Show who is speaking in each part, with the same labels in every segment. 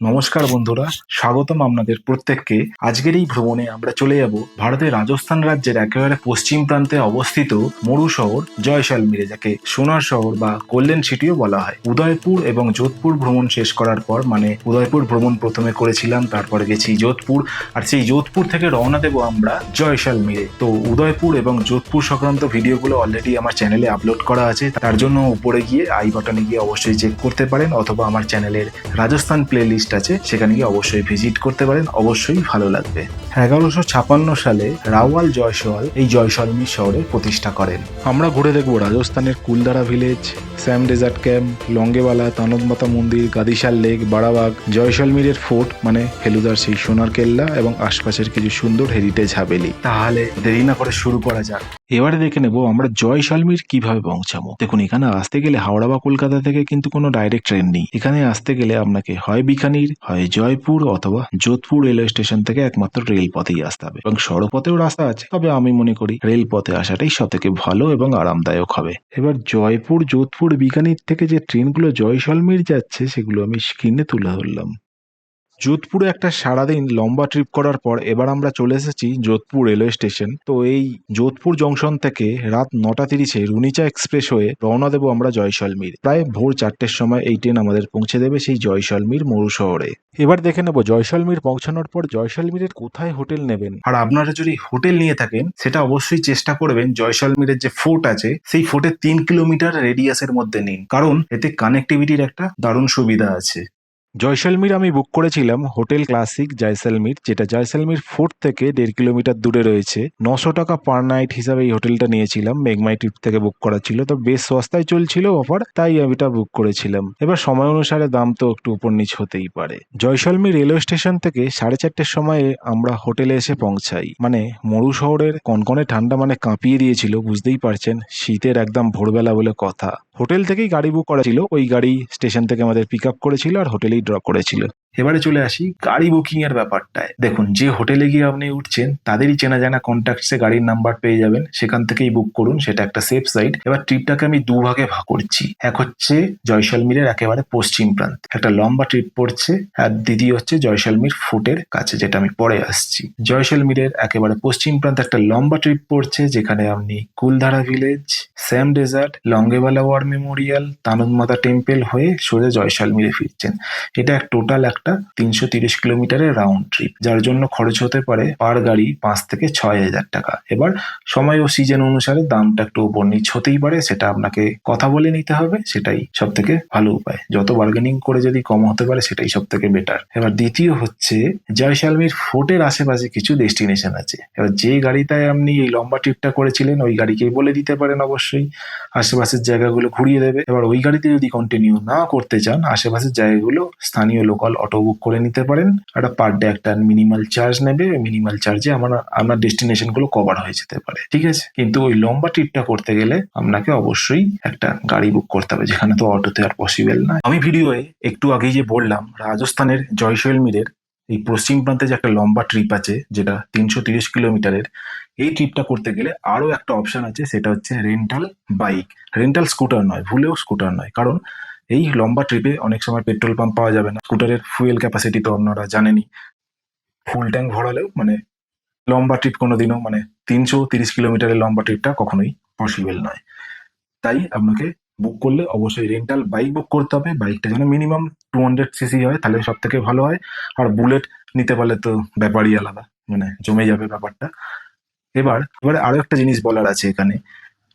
Speaker 1: নমস্কার বন্ধুরা, স্বাগতম আপনাদের প্রত্যেককে। আজকের এই ভ্রমণে আমরা চলে যাব ভারতের রাজস্থান রাজ্যের একেবারে পশ্চিম প্রান্তে অবস্থিত মরু শহর জয়সালমীরে যাকে সোনার শহর বা গোল্ডেন সিটিও বলা হয়। উদয়পুর এবং যোধপুর ভ্রমণ শেষ করার পর মানে উদয়পুর ভ্রমণ প্রথমে করেছিলাম, তারপরে গেছি যোধপুর। আর সেই যোধপুর থেকে রওনা দেবো আমরা জয়সালমিরে তো উদয়পুর এবং যোধপুর সংক্রান্ত ভিডিওগুলো অলরেডি আমার চ্যানেলে আপলোড করা আছে। তার জন্য উপরে গিয়ে আই বাটনে গিয়ে অবশ্যই চেক করতে পারেন, অথবা আমার চ্যানেলের রাজস্থান প্লে লিস্ট আছে সেখানে গিয়ে অবশ্যই ভিজিট করতে পারেন অবশ্যই ভালো লাগবে। এগারোশো ছাপান্ন সালে রাওয়াল জয়সওয়াল এই জয়সলমী শহরে প্রতিষ্ঠা করেন। আমরা ঘুরে দেখব রাজস্থানের Kuldhara village Sam desert camp Longewala তানদমাতা মন্দির গাদিশাল লেক বাড়াবাগ জয়সলমীরের ফোর্ট মানে ফেলুদার সেই সোনার কেল্লা এবং আশপাশের কিছু সুন্দর হেরিটেজ হাভেলি। তাহলে দেরি না করে শুরু করা যাক। এবারে দেখে নেব আমরা জয়সলমীর কীভাবে পৌঁছাবো। দেখুন, এখানে আসতে গেলে হাওড়া বা কলকাতা থেকে কিন্তু কোনো ডাইরেক্ট ট্রেন নেই। এখানে আসতে গেলে আপনাকে হয় বিকানির, হয় জয়পুর অথবা যোধপুর রেলওয়ে স্টেশন থেকে একমাত্র রেলপথেই আসতে হবে। এবং সড়কপথেও রাস্তা আছে, তবে আমি মনে করি রেলপথে আসাটাই সব থেকে ভালো এবং আরামদায়ক হবে। এবার জয়পুর, যোধপুর, বিকানির থেকে যে ট্রেনগুলো জয়সলমীর যাচ্ছে, সেগুলো আমি স্ক্রিনে তুলে ধরলাম। যোধপুরে একটা সারাদিন লম্বা ট্রিপ করার পর এবার আমরা চলে এসেছি যোধপুর রেলওয়ে স্টেশন তো এই যোধপুর জংশন থেকে রাত নটা তিরিশে রুনিচা এক্সপ্রেস হয়ে রওনা দেবো আমরা জয়সলমীর প্রায় ভোর চারটের সময় এই ট্রেন আমাদের পৌঁছে দেবে সেই জয়সলমীর মরু শহরে এবার দেখে নেব জয়সলমীর পৌঁছানোর পর জয়সলমীরের কোথায় হোটেল নেবেন। আর আপনারা যদি হোটেল নিয়ে থাকেন, সেটা অবশ্যই চেষ্টা করবেন জয়সলমীরের যে ফোর্ট আছে, সেই ফোর্টের তিন কিলোমিটার রেডিয়াসের মধ্যে নিন। কারণ এতে কানেক্টিভিটির একটা দারুণ সুবিধা আছে। জয়সলমীর আমি বুক করেছিলাম হোটেল ক্লাসিক জয়সলমীর, যেটা জয়সলমীর ফোর্ট থেকে দেড় কিলোমিটার দূরে রয়েছে। নশো টাকা পার নাইট হিসাবে এই হোটেলটা নিয়েছিলাম, মেঘমাই ট্রিপ থেকে বুক করা ছিল। তো বেশ সস্তায় চলছিল অফার তাই আমি এটা বুক করেছিলাম। এবার সময় অনুসারে দাম তো একটু উপর নিচ হতেই পারে। জয়সলমীর রেলওয়ে স্টেশন থেকে সাড়ে চারটের সময়ে আমরা হোটেলে এসে পৌঁছাই। মানে মরু শহরের কনকনে ঠান্ডা মানে কাঁপিয়ে দিয়েছিল, বুঝতেই পারছেন, শীতের একদম ভোরবেলা বলে কথা। হোটেল থেকেই গাড়ি বুক করা ছিল। ওই গাড়ি স্টেশন থেকে আমাদের পিক আপ করেছিল আর হোটেলেই ড্রপ করেছিল। এবারে চলে আসি গাড়ি বুকিং এর ব্যাপারটায়। দেখুন, যে হোটেলে গিয়ে আপনি উঠছেন, তাদেরই চেনা জানা কন্ট্যাক্টসে গাড়ির নাম্বার পেয়ে যাবেন। সেখান থেকেই বুক করুন, সেটা একটা সেফ সাইড এবার ট্রিপটাকে আমি দু ভাগে ভাগ করছি। এক হচ্ছে জয়সলমীরের একেবারে পশ্চিম প্রান্ত। একটা লম্বা ট্রিপ পড়ছে, আর দ্বিতীয় হচ্ছে জয়সলমীর ফুটের কাছে, যেটা আমি পরে আসছি। জয়সলমীরের একেবারে পশ্চিম প্রান্তে একটা লম্বা ট্রিপ পড়ছে, যেখানে আপনি Kuldhara village Sam desert Longewala war memorial তানদমাতা temple হয়ে সোজা জয়সলমীরে ফিরছেন। এটা এক টোটাল একটা তিনশো তিরিশ কিলোমিটারের রাউন্ড ট্রিপ যার জন্য খরচ হতে পারে পার গাড়ি পাঁচ থেকে ছয় হাজার টাকা। এবার সময় ও সিজন অনুসারে দামটা একটু উপর নিচ হতেই পারে, সেটা আপনাকে কথা বলে নিতে হবে, সেটাই সব থেকে ভালো উপায়। যত বার্গেনিং করে যদি কম হতে পারে, সেটাই সব থেকে বেটার এবার দ্বিতীয় হচ্ছে জয়সালমীর ফোর্টের আশেপাশে কিছু ডেস্টিনেশন আছে। এবার যে গাড়িটায় আপনি এই লম্বা ট্রিপটা করেছিলেন, ওই গাড়িকেই বলে দিতে পারেন অবশ্যই। আশেপাশের জায়গাগুলো ঘুরিয়ে দেবে। এবার ওই গাড়িতে যদি কন্টিনিউ না করতে চান, আশেপাশের জায়গাগুলো স্থানীয় লোকাল অটো বুক করে নিতে পারেন। একটা পার ডে একটা মিনিমাল চার্জ নেবে। মিনিমাল চার্জে আমার আপনার ডেস্টিনেশনগুলো কভার হয়ে যেতে পারে। ঠিক আছে? কিন্তু ওই লম্বা ট্রিপটা করতে গেলে আপনাকে অবশ্যই একটা গাড়ি বুক করতে হবে, যেখানে তো অটোতে আর পসিবল না। আমি ভিডিওয়ে একটু আগেই যে বললাম, রাজস্থানের জয়সলমীরের এই পশ্চিম প্রান্তে যে একটা লম্বা ট্রিপ আছে, যেটা তিনশো তিরিশ কিলোমিটারের, এই ট্রিপটা করতে গেলে আরও একটা অপশন আছে, সেটা হচ্ছে রেন্টাল বাইক রেন্টাল স্কুটার নয়, ভুলেও স্কুটার নয়। কারণ এই লম্বা ট্রিপে অনেক সময় পেট্রোল পাম্প পাওয়া যাবে না। স্কুটারের ফুয়েল ক্যাপাসিটি তো আপনারা জানেনই ফুল ট্যাঙ্ক ভরালেও মানে লম্বা ট্রিপ কোনোদিনও মানে তিনশো তিরিশ কিলোমিটারের লম্বা ট্রিপটা কখনোই পসিবল নয়। তাই আপনাকে বুক করলে অবশ্যই রেন্টাল বাইক বুক করতে হবে। বাইকটা যেন মিনিমাম টু হান্ড্রেড সিসি হয়, তাহলে সব থেকে ভালো হয়। আর বুলেট নিতে পারলে তো ব্যাপারই আলাদা মানে জমে যাবে ব্যাপারটা। এবার, এবারে আরও একটা জিনিস বলার আছে এখানে।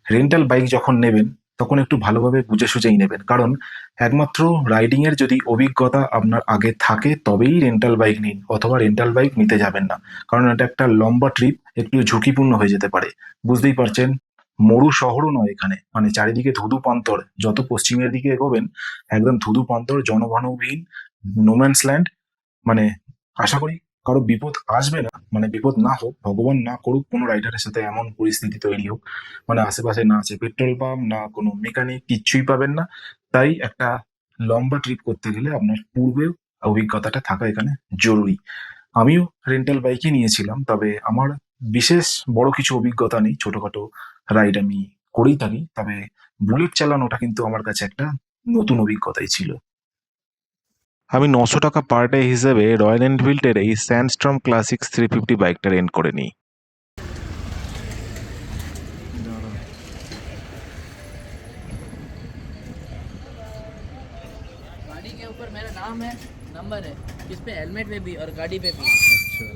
Speaker 1: রেন্টাল বাইক যখন নেবেন তখন একটু ভালোভাবে বুঝে সুঝেই নেবেন। কারণ একমাত্র রাইডিং এর যদি অভিজ্ঞতা আপনার আগে থাকে, তবেই রেন্টাল বাইক নিন অথবা রেন্টাল বাইক নিতে যাবেন না। কারণ এটা একটা লম্বা ট্রিপ একটু ঝুঁকিপূর্ণ হয়ে যেতে পারে। বুঝতেই পারছেন? মরু শহরও নয় এখানে। মানে চারিদিকে ধুধু পান্তর। যত পশ্চিমের দিকে এগোবেন, একদম ধুধু পান্তর জনঘনবিহীন নোম্যান্স ল্যান্ড মানে আশা করি কারও বিপদ আসবে না মানে বিপদ না হোক, ভগবান না করুক, কোনো রাইডারের সাথে এমন পরিস্থিতি তৈরি হোক মানে আশেপাশে না আছে পেট্রোল পাম্প না কোনো মেকানিক কিচ্ছুই পাবেন না। তাই একটা লম্বা ট্রিপ করতে গেলে আপনার পূর্বেও অভিজ্ঞতাটা থাকা এখানে জরুরি। আমিও রেন্টাল বাইকই নিয়েছিলাম, তবে আমার বিশেষ বড় কিছু অভিজ্ঞতা নেই, ছোটখাটো রাইড আমি করেই থাকি, তবে বুলেট চালানোটা কিন্তু আমার কাছে একটা নতুন অভিজ্ঞতাই ছিল। আমি নশো টাকা পার ডে হিসেবে রয়্যাল এনফিল্ডের এই স্যান্ডস্ট্রম ক্লাসিক্স থ্রি ফিফটি বাইকটা রেন্ট করে নিই
Speaker 2: गाड़ी के ऊपर मेरा नाम है नंबर है इस पे हेलमेट पे भी और गाड़ी पे भी
Speaker 3: अच्छा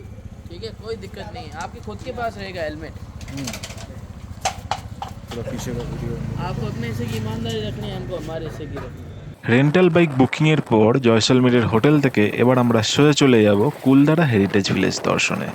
Speaker 2: ठीक है कोई दिक्कत नहीं है आपके खुद के पास रहेगा हेलमेट
Speaker 3: पूरा पीछे का वीडियो
Speaker 2: आपको अपने से की ईमानदारी रखनी है हमको हमारे से की रखनी है
Speaker 1: রেন্টাল বাইক বুকিংয়ের পর জয়সলমীরের হোটেল থেকে এবার আমরা সোজা চলে যাব কুলদারা হেরিটেজ ভিলেজ দর্শনে।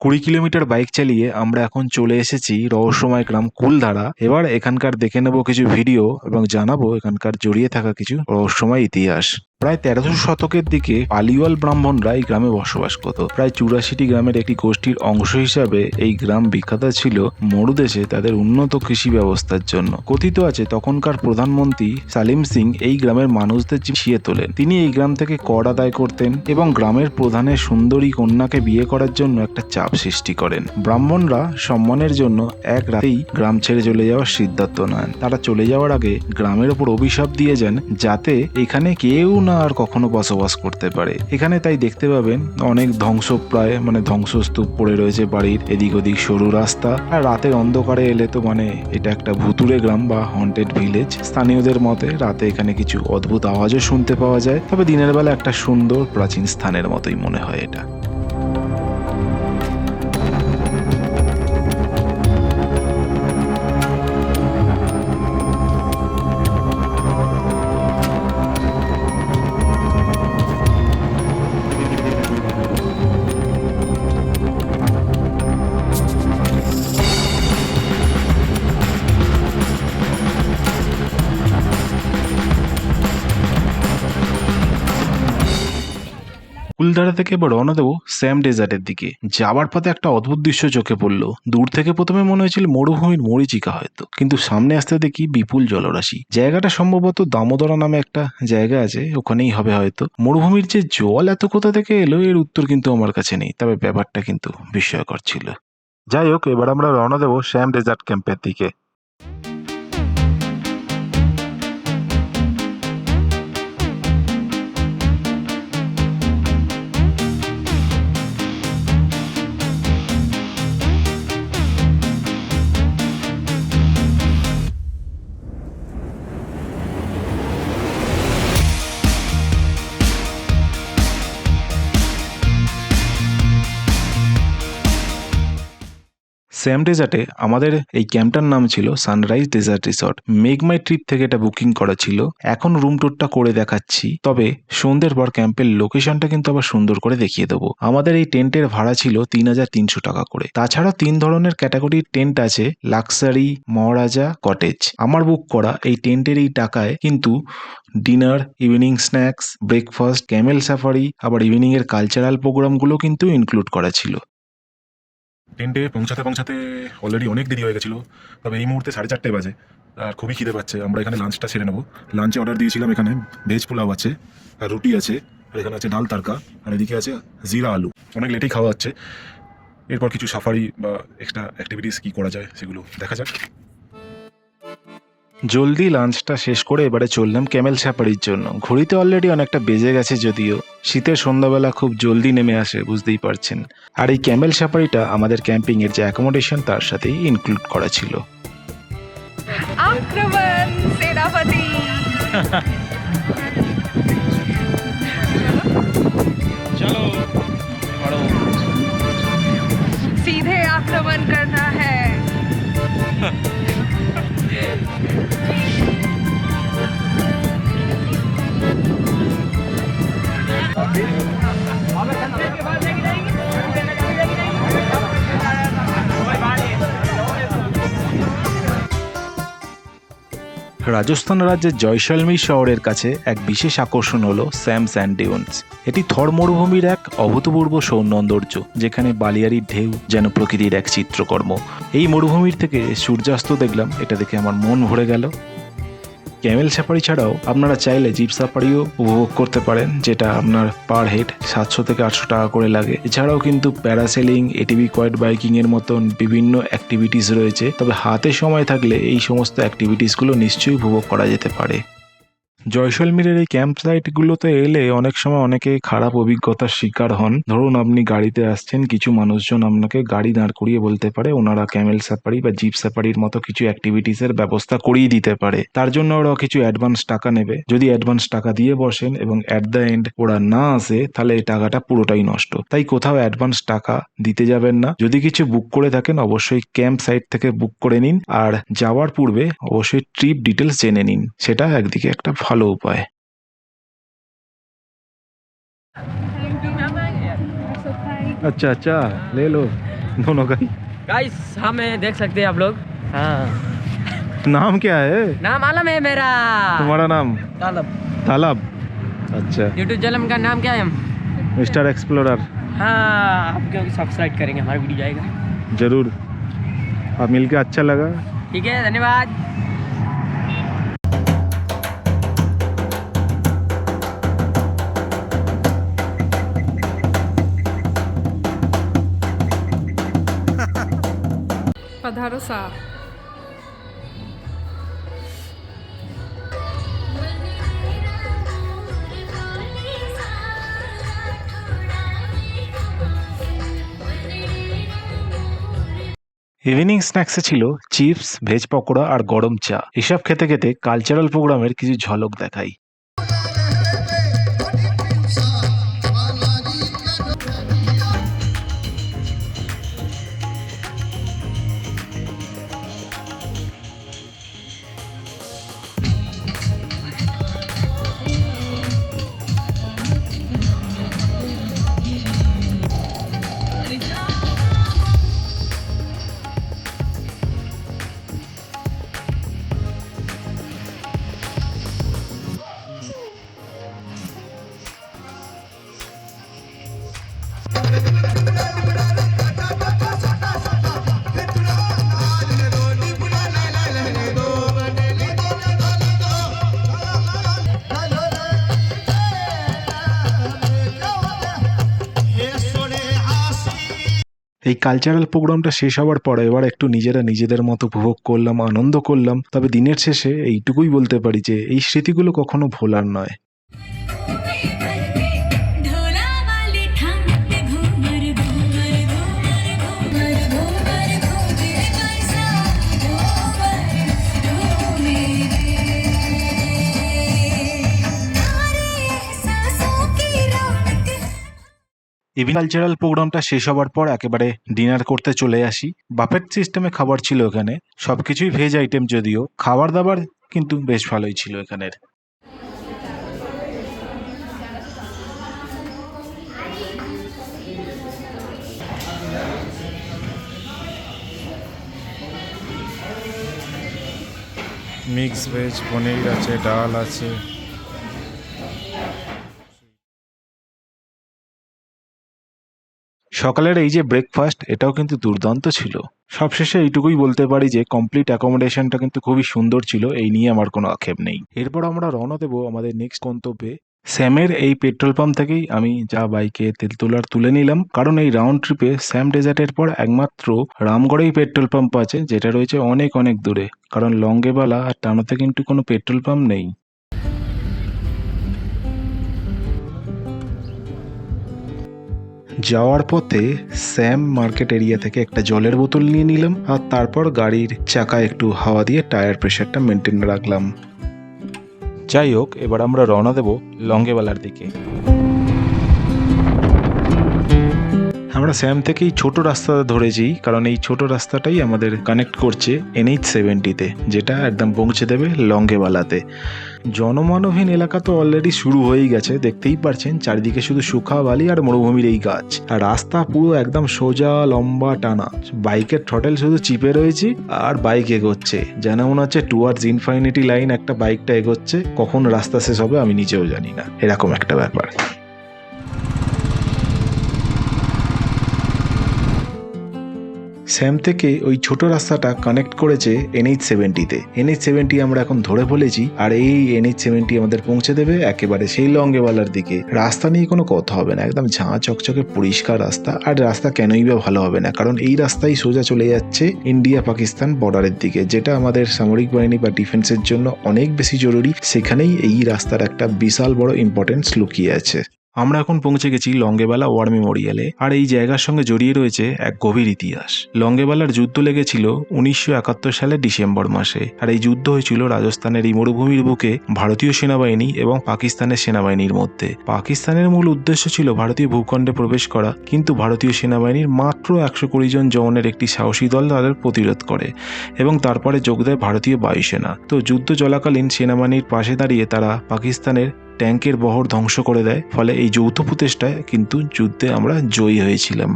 Speaker 1: কুড়ি কিলোমিটার বাইক চালিয়ে আমরা এখন চলে এসেছি রহস্যময় গ্রাম কুলধারা এবার এখানকার দেখে নেব কিছু ভিডিও এবং জানাব এখানকার জড়িয়ে থাকা কিছু রহস্যময় ইতিহাস। প্রায় তেরোশো শতকের দিকে পালিওয়াল ব্রাহ্মণরা এই গ্রামে বসবাস করত। প্রায় চুরাশিটি গ্রামের একটি গোষ্ঠীর অংশ হিসাবে এই গ্রাম বিখ্যাত ছিল মরুদেশে তাদের উন্নত কৃষি ব্যবস্থার জন্য। কথিত আছে, তখনকার প্রধানমন্ত্রী সালিম সিং এই গ্রামের মানুষদের জিয়ে তোলেন। তিনি এই গ্রাম থেকে কর আদায় করতেন এবং গ্রামের প্রধানের সুন্দরী কন্যাকে বিয়ে করার জন্য একটা চাপ সৃষ্টি করেন। ব্রাহ্মণরা সম্মানের জন্য এক রাতেই গ্রাম ছেড়ে চলে যাওয়ার সিদ্ধান্ত নেন। তারা চলে যাওয়ার আগে গ্রামের ওপর অভিশাপ দিয়ে যান, যাতে এখানে কেউ না আর কখনো বসবাস করতে পারে। এখানে তাই দেখতে পাবেন অনেক ধ্বংসপ্রায় মানে ধ্বংসস্তূপ পড়ে রয়েছে বাড়ির এদিক ওদিক সরু রাস্তা। আর রাতের অন্ধকারে এলে তো মানে এটা একটা ভুতুরে গ্রাম বা হন্টেড ভিলেজ স্থানীয়দের মতে রাতে এখানে কিছু অদ্ভুত আওয়াজও শুনতে পাওয়া যায়। তবে দিনের বেলা একটা সুন্দর প্রাচীন স্থানের মতোই মনে হয় এটা। কুলধারা থেকে এবার রওনা দেবো স্যাম ডেজার্টের দিকে। যাওয়ার পথে একটা অদ্ভুত দৃশ্য চোখে পড়ল। দূর থেকে প্রথমে মনে হয়েছিল মরুভূমির মরিচিকা হয়তো। কিন্তু সামনে আসতে দেখি বিপুল জলরাশি। জায়গাটা সম্ভবত দামোদরা নামে একটা জায়গা আছে, ওখানেই হবে হয়তো। মরুভূমির যে জল এত কোথা থেকে এলো, এর উত্তর কিন্তু আমার কাছে নেই। তবে ব্যাপারটা কিন্তু বিস্ময়কর ছিল। যাই হোক, এবার আমরা রওনা দেবো শ্যাম ডেজার্ট ক্যাম্পের দিকে। স্যাম ডেজার্টে আমাদের এই ক্যাম্পটার নাম ছিল sunrise desert resort MakeMyTrip থেকে এটা বুকিং করা ছিল। এখন রুম টুরটা করে দেখাচ্ছি। তবে সন্ধ্যের পর ক্যাম্পের লোকেশনটা কিন্তু আবার সুন্দর করে দেখিয়ে দেবো। আমাদের এই টেন্টের ভাড়া ছিল তিন হাজার তিনশো টাকা করে। তাছাড়া তিন ধরনের ক্যাটাগরির টেন্ট আছে লাক্সারি মহারাজা কটেজ আমার বুক করা এই টেন্টের এই টাকায় কিন্তু dinner evening snacks breakfast camel safari আবার ইভিনিং এর কালচারাল প্রোগ্রামগুলো কিন্তু ইনক্লুড করা ছিল।
Speaker 3: টেন্টে পৌঁছাতে পৌঁছাতে অলরেডি অনেক দেরি হয়ে গেছিল। তবে এই মুহূর্তে সাড়ে চারটে বাজে, আর খুবই খিদে পাচ্ছে। আমরা এখানে লাঞ্চটা সেরে নেব। লাঞ্চে অর্ডার দিয়েছিলাম এখানে ভেজ পোলাও আছে, আর রুটি আছে, আর এখানে আছে ডাল তারকা, আর এদিকে আছে জিরা আলু। অনেক লেটেই খাওয়া হচ্ছে। এরপর কিছু সাফারি বা এক্সট্রা অ্যাক্টিভিটিস কী করা যায় সেগুলো দেখা যাক।
Speaker 1: জলদি লাঞ্চটা শেষ করে এবারে চললাম ক্যামেল ছাপাড়ির জন্য। ঘড়িতে অলরেডি অনেকটা বেজে গেছে যদিও। শীতের সন্ধ্যাবেলা খুব জলদি নেমে আসে বুঝতেই পারছেন। আর এই ক্যামেল ছাপাড়িটা আমাদের ক্যাম্পিংয়ের যে অ্যাকোমোডেশন তার সাথেই ইনক্লুড করা ছিল।
Speaker 4: আক্রমণ সেনাপতি।
Speaker 1: রাজস্থান রাজ্যের জয়সলমীর শহরের কাছে এক বিশেষ আকর্ষণ হল স্যাম স্যান্ড ডিউনস এটি থর মরুভূমির এক অভূতপূর্ব সৌন্দর্য, যেখানে বালিয়ারির ঢেউ যেন প্রকৃতির এক চিত্রকর্ম। এই মরুভূমির থেকে সূর্যাস্ত দেখলাম, এটা দেখে আমার মন ভরে গেল। ক্যামেল সাফারি ছাড়াও আপনারা চাইলে জিপ সাফারিও উপভোগ করতে পারেন, যেটা আপনার পার হেড সাতশো থেকে আটশো টাকা করে লাগে। এছাড়াও কিন্তু প্যারাসেলিং, এটিভি কোয়েট বাইকিং এর মতন বিভিন্ন অ্যাক্টিভিটিস রয়েছে। তবে হাতে সময় থাকলে এই সমস্ত অ্যাক্টিভিটিসগুলো নিশ্চয়ই উপভোগ করা যেতে পারে। জয়সলমীরের এই ক্যাম্প সাইটগুলোতে এলে অনেক সময় অনেকে খারাপ অভিজ্ঞতার শিকার হন। ধরুন, আপনি গাড়িতে আসছেন, কিছু মানুষজন আপনাকে গাড়ি দাঁড় করিয়ে বলতে পারে, ওনারা ক্যামেল সাফারি বা জিপ সাফারির মতো কিছু অ্যাক্টিভিটিস এর ব্যবস্থা করিয়ে দিতে পারে। তার জন্য ওরা কিছু অ্যাডভান্স টাকা নেবে। যদি অ্যাডভান্স টাকা দিয়ে বসেন এবং অ্যাট দ্য এন্ড ওরা না আসে, তাহলে এই টাকাটা পুরোটাই নষ্ট। তাই কোথাও অ্যাডভান্স টাকা দিতে যাবেন না। যদি কিছু বুক করে থাকেন, অবশ্যই ক্যাম্প সাইট থেকে বুক করে নিন। আর যাওয়ার পূর্বে অবশ্যই ট্রিপ ডিটেলস জেনে নিন। সেটা একদিকে একটা ভালো উপায় अच्छा अच्छा ले लो दोनों का ही
Speaker 5: गाइस हमें देख सकते हैं आप लोग हाँ
Speaker 1: नाम क्या है
Speaker 5: नाम आलम है मेरा
Speaker 1: तुम्हारा नाम
Speaker 5: तालब
Speaker 1: तालाब अच्छा
Speaker 5: यूट्यूब चैनल का नाम क्या है
Speaker 1: मिस्टर एक्सप्लोरर
Speaker 5: हाँ आप क्योंकि सब्सक्राइब करेंगे हमारा वीडियो जाएगा
Speaker 1: जरूर अब मिलके अच्छा लगा
Speaker 5: ठीक है धन्यवाद
Speaker 4: পাহাড়ও
Speaker 1: ইভিনিং স্ন্যাক্সে ছিল চিপস ভেজ পকোড়া আর গরম চা। এসব খেতে খেতে কালচারাল প্রোগ্রামের কিছু ঝলক দেখাই। এই কালচারাল প্রোগ্রামটা শেষ হওয়ার পরে এবার একটু নিজেরা নিজেদের মতো উপভোগ করলাম, আনন্দ করলাম। তবে দিনের শেষে এইটুকুই বলতে পারি যে, এই স্মৃতিগুলো কখনো ভোলার নয়। ইভিনিং কালচারাল প্রোগ্রামটা শেষ হওয়ার পর একেবারে ডিনার করতে চলে আসি। বাফেট সিস্টেমে খাবার ছিল এখানে। সবকিছুই ভেজ আইটেম যদিও। খাবার দাবার কিন্তু বেশ ভালোই ছিল এখানের।
Speaker 3: মিক্স ভেজ পনির আছে, ডাল আছে।
Speaker 1: সকালের এই যে ব্রেকফাস্ট এটাও কিন্তু দুর্দান্ত ছিল। সবশেষে এইটুকুই বলতে পারি যে কমপ্লিট অ্যাকোমোডেশনটা কিন্তু খুবই সুন্দর ছিল, এই নিয়ে আমার কোনো আক্ষেপ নেই। এরপর আমরা রওনা দেবো আমাদের নেক্সট গন্তব্যে। স্যামের এই পেট্রোল পাম্প থেকেই আমি যা বাইকে তেল তোলার তুলে নিলাম, কারণ এই রাউন্ড ট্রিপে স্যাম ডেজার্টের পর একমাত্র রামগড়েই পেট্রোল পাম্প আছে, যেটা রয়েছে অনেক অনেক দূরে। কারণ লঙ্গেবালা আর টানোতে কিন্তু কোনো পেট্রোল পাম্প নেই। যাওয়ার পথে স্যাম মার্কেট এরিয়া থেকে একটা জলের বোতল নিয়ে নিলাম আর তারপর গাড়ির চাকা একটু হাওয়া দিয়ে টায়ার প্রেশারটা মেনটেন রাখলাম। যাই হোক, এবার আমরা রওনা দেব লঙ্গেওয়ালার দিকে। আমরা স্যাম থেকে এই ছোট রাস্তা ধরেছি, কারণ এই ছোট রাস্তাটাই আমাদের কানেক্ট করছে এনএইচ সেভেন্টিতে যেটা একদম পৌঁছে দেবে লঙ্গেওয়ালাতে জনমানবহীন এলাকা তো অলরেডি শুরু হয়েই গেছে, দেখতেই পারছেন চারিদিকে শুধু শুখা বালি আর মরুভূমির এই গাছ। আর রাস্তা পুরো একদম সোজা, লম্বা, টানা। বাইকের থ্রটেল শুধু চিপে রয়েছে আর বাইক এগোচ্ছে। যেন মনে হচ্ছে টুয়ার্ডস ইনফাইনিটি লাইন একটা বাইকটা এগোচ্ছে, কখন রাস্তা শেষ হবে আমি নিজেও জানি না। এরকম একটা ব্যাপার। স্যাম থেকে ওই ছোট রাস্তাটা কানেক্ট করেছে এনএইচ সেভেন্টিতে এনএইচ সেভেন্টি আমরা এখন ধরে ফেলেছি আর এই এনএইচ সেভেন্টি আমাদের পৌঁছে দেবে একেবারে সেই লঙ্গেওয়ালার দিকে। রাস্তা নিয়ে কোনো কথা হবে না, একদম ঝাঁ চকচকে পরিষ্কার রাস্তা, আর রাস্তা কেনই বা ভালো হবে না, কারণ এই রাস্তাই সোজা চলে যাচ্ছে ইন্ডিয়া পাকিস্তান বর্ডারের দিকে, যেটা আমাদের সামরিক বাহিনী বা ডিফেন্সের জন্য অনেক বেশি জরুরি। সেখানেই এই রাস্তার একটা বিশাল বড় ইম্পর্টেন্স লুকিয়ে আছে। আমরা এখন পৌঁছে গেছি লঙ্গেবালা ওয়ার মেমোরিয়ালে। আর এই জায়গার সঙ্গে জড়িয়ে রয়েছে এক গভীর ইতিহাস। লঙ্গেবালার যুদ্ধ লেগেছিল উনিশশো একাত্তর সালের ডিসেম্বর মাসে। আর এই যুদ্ধ হয়েছিল রাজস্থানের এই মরুভূমির বুকে ভারতীয় সেনাবাহিনী এবং পাকিস্তানের সেনাবাহিনীর মধ্যে। পাকিস্তানের মূল উদ্দেশ্য ছিল ভারতীয় ভূখণ্ডে প্রবেশ করা, কিন্তু ভারতীয় সেনাবাহিনীর মাত্র একশো কুড়ি জন জওয়ানের একটি সাহসী দল তাদের প্রতিরোধ করে এবং তারপরে যোগ দেয় ভারতীয় বায়ুসেনা। তো যুদ্ধ চলাকালীন সেনাবাহিনীর পাশে দাঁড়িয়ে তারা পাকিস্তানের ট্যাঙ্কের বহর ধ্বংস করে দেয়, ফলে এই যৌথ প্রচেষ্টায় কিন্তু যুদ্ধে আমরা জয়ী হয়েছিলাম।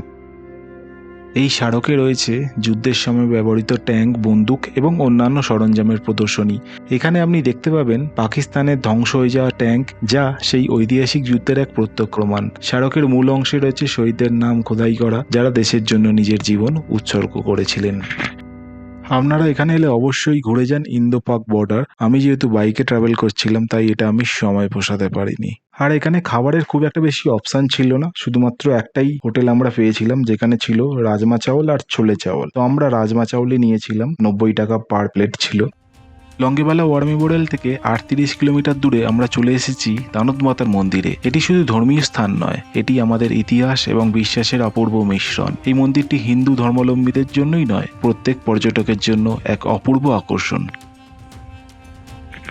Speaker 1: এই স্মারকে রয়েছে যুদ্ধের সময় ব্যবহৃত ট্যাঙ্ক, বন্দুক এবং অন্যান্য সরঞ্জামের প্রদর্শনী। এখানে আপনি দেখতে পাবেন পাকিস্তানের ধ্বংস হয়ে যাওয়া ট্যাঙ্ক, যা সেই ঐতিহাসিক যুদ্ধের এক প্রত্যক্ষ প্রমাণ স্মারকের মূল অংশে রয়েছে শহীদদের নাম খোদাই করা, যারা দেশের জন্য নিজের জীবন উৎসর্গ করেছিলেন। আপনারা এখানে এলে অবশ্যই ঘুরে যান ইন্দো পাক বর্ডার। আমি যেহেতু বাইকে ট্রাভেল করছিলাম, তাই এটা আমি সময় পোষাতে পারিনি। আর এখানে খাবারের খুব একটা বেশি অপশান ছিল না, শুধুমাত্র একটাই হোটেল আমরা পেয়েছিলাম, যেখানে ছিল রাজমা চাওয়াল আর ছোলে চাওয়াল তো আমরা রাজমা চাউলই নিয়েছিলাম, নব্বই টাকা পার প্লেট ছিল। লঙ্গেবালা ওয়ার্মি মেমোরিয়াল থেকে আটত্রিশ কিলোমিটার দূরে আমরা চলে এসেছি দানদ মাতার মন্দিরে। এটি শুধু ধর্মীয় স্থান নয়, এটি আমাদের ইতিহাস এবং বিশ্বাসের অপূর্ব মিশ্রণ। এই মন্দিরটি হিন্দু ধর্মাবলম্বীদের জন্যই নয়, প্রত্যেক পর্যটকের জন্য এক অপূর্ব আকর্ষণ।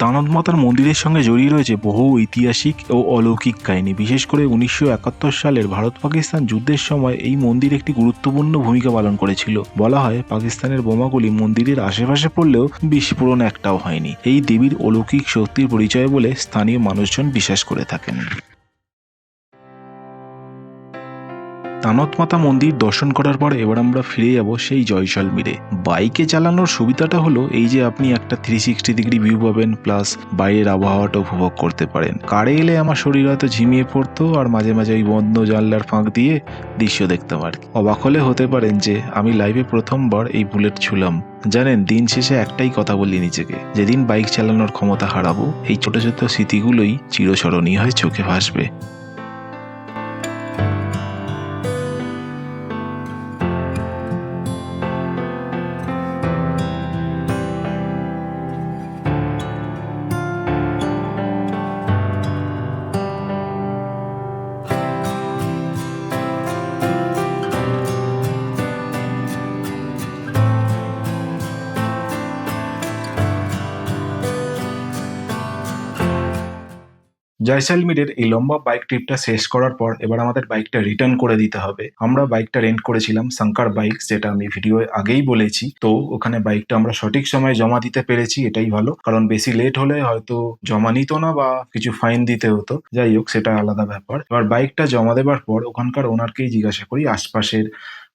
Speaker 1: দানদ মাতার মন্দিরের সঙ্গে জড়িয়ে রয়েছে বহু ঐতিহাসিক ও অলৌকিক কাহিনী। বিশেষ করে উনিশশো একাত্তর সালের ভারত পাকিস্তান যুদ্ধের সময় এই মন্দির একটি গুরুত্বপূর্ণ ভূমিকা পালন করেছিল। বলা হয়, পাকিস্তানের বোমাগুলি মন্দিরের আশেপাশে পড়লেও বিস্ফোরণ একটাও হয়নি। এই দেবীর অলৌকিক শক্তির পরিচয় বলে স্থানীয় মানুষজন বিশ্বাস করে থাকেন। তানত মাতা মন্দির দর্শন করার পর এবার আমরা ফিরে যাব সেই জয়সলমীরে বাইকে চালানোর সুবিধাটা হলো এই যে আপনি একটা থ্রি সিক্সটি ডিগ্রি ভিউ পাবেন প্লাস বাইরের আবহাওয়াটা উপভোগ করতে পারেন। কারে এলে আমার শরীর হয়তো ঝিমিয়ে পড়তো আর মাঝে মাঝে ওই বন্ধ জানলার ফাঁক দিয়ে দৃশ্য দেখতাম আর। অবাক হলে হতে পারেন যে আমি লাইভে প্রথমবার এই বুলেট ছুলাম। জানেন, দিন শেষে একটাই কথা বলি নিজেকে, যেদিন বাইক চালানোর ক্ষমতা হারাবো, এই ছোট ছোট স্মৃতিগুলোই চিরস্মরণীয় হয়ে চোখে ভাসবে। জয়সালমীরের এই লম্বা বাইক ট্রিপটা শেষ করার পর এবার আমাদের বাইকটা রিটার্ন করে দিতে হবে। আমরা বাইকটা রেন্ট করেছিলাম শঙ্কর বাইক যেটা আমি ভিডিও আগেই বলেছি। তো ওখানে বাইকটা আমরা সঠিক সময়ে জমা দিতে পেরেছি, এটাই ভালো। কারণ বেশি লেট হলে হয়তো জমা নিত না বা কিছু ফাইন দিতে হতো। যাই হোক, সেটা আলাদা ব্যাপার। এবার বাইকটা জমা দেবার পর ওখানকার ওনারকেই জিজ্ঞাসা করি, আশপাশের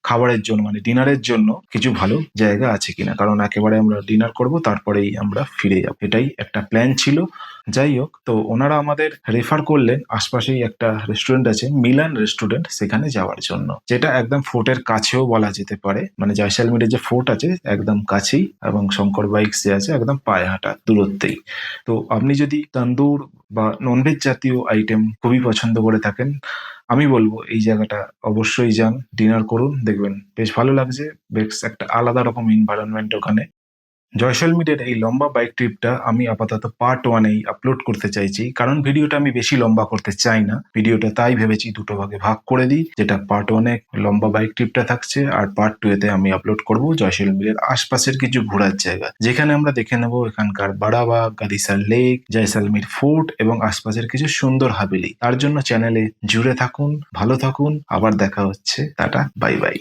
Speaker 1: খাবারের জন্য মানে ডিনারের জন্য কিছু ভালো জায়গা আছে কিনা। কারণ একেবারে আমরা ডিনার করব, তারপরেই আমরা ফিরে যাব। এটাই একটা প্ল্যান ছিল। যাই হোক, তো ওনারা আমাদের রেফার করলেন। আশপাশেই একটা রেস্টুরেন্ট আছে, মিলান রেস্টুরেন্ট সেখানে যাওয়ার জন্য। যেটা একদম ফোর্টের কাছেও বলা যেতে পারে। মানে জয়সালমিরের যে ফোর্ট আছে, একদম কাছেই। এবং শঙ্কর বাইকস যে আছে, একদম পায়ে হাঁটা দূরত্বেই। তো আপনি যদি তান্দুর বা ননভেজ জাতীয় আইটেম খুবই পছন্দ করে থাকেন আমি বলব এই জায়গাটা অবশ্যই যান ডিনার করুন, দেখবেন বেশ ভালো লাগছে, বেশ একটা আলাদা রকম এনভায়রনমেন্ট ওখানে। জয়সলমীরের এই লম্বা বাইক ট্রিপটা আমি আপাতত পার্ট ওয়ানেই আপলোড করতে চাইছি। কারণ ভিডিওটা আমি বেশি লম্বা করতে চাই না। ভিডিওটা তাই ভেবেছি দুটো ভাগে ভাগ করে দিই, যেটা পার্ট ওয়ানে লম্বা বাইক ট্রিপটা থাকছে আর পার্ট টু এতে আমি আপলোড করব জয়সলমীরের আশপাশের কিছু ঘোরার জায়গা। যেখানে আমরা দেখে নেব এখানকার বাড়াবাগ গাদিসার লেক জয়সলমীর ফোর্ট এবং আশপাশের কিছু সুন্দর হাবেলি তার জন্য চ্যানেলে জুড়ে থাকুন, ভালো থাকুন। আবার দেখা হচ্ছে। Tata bye bye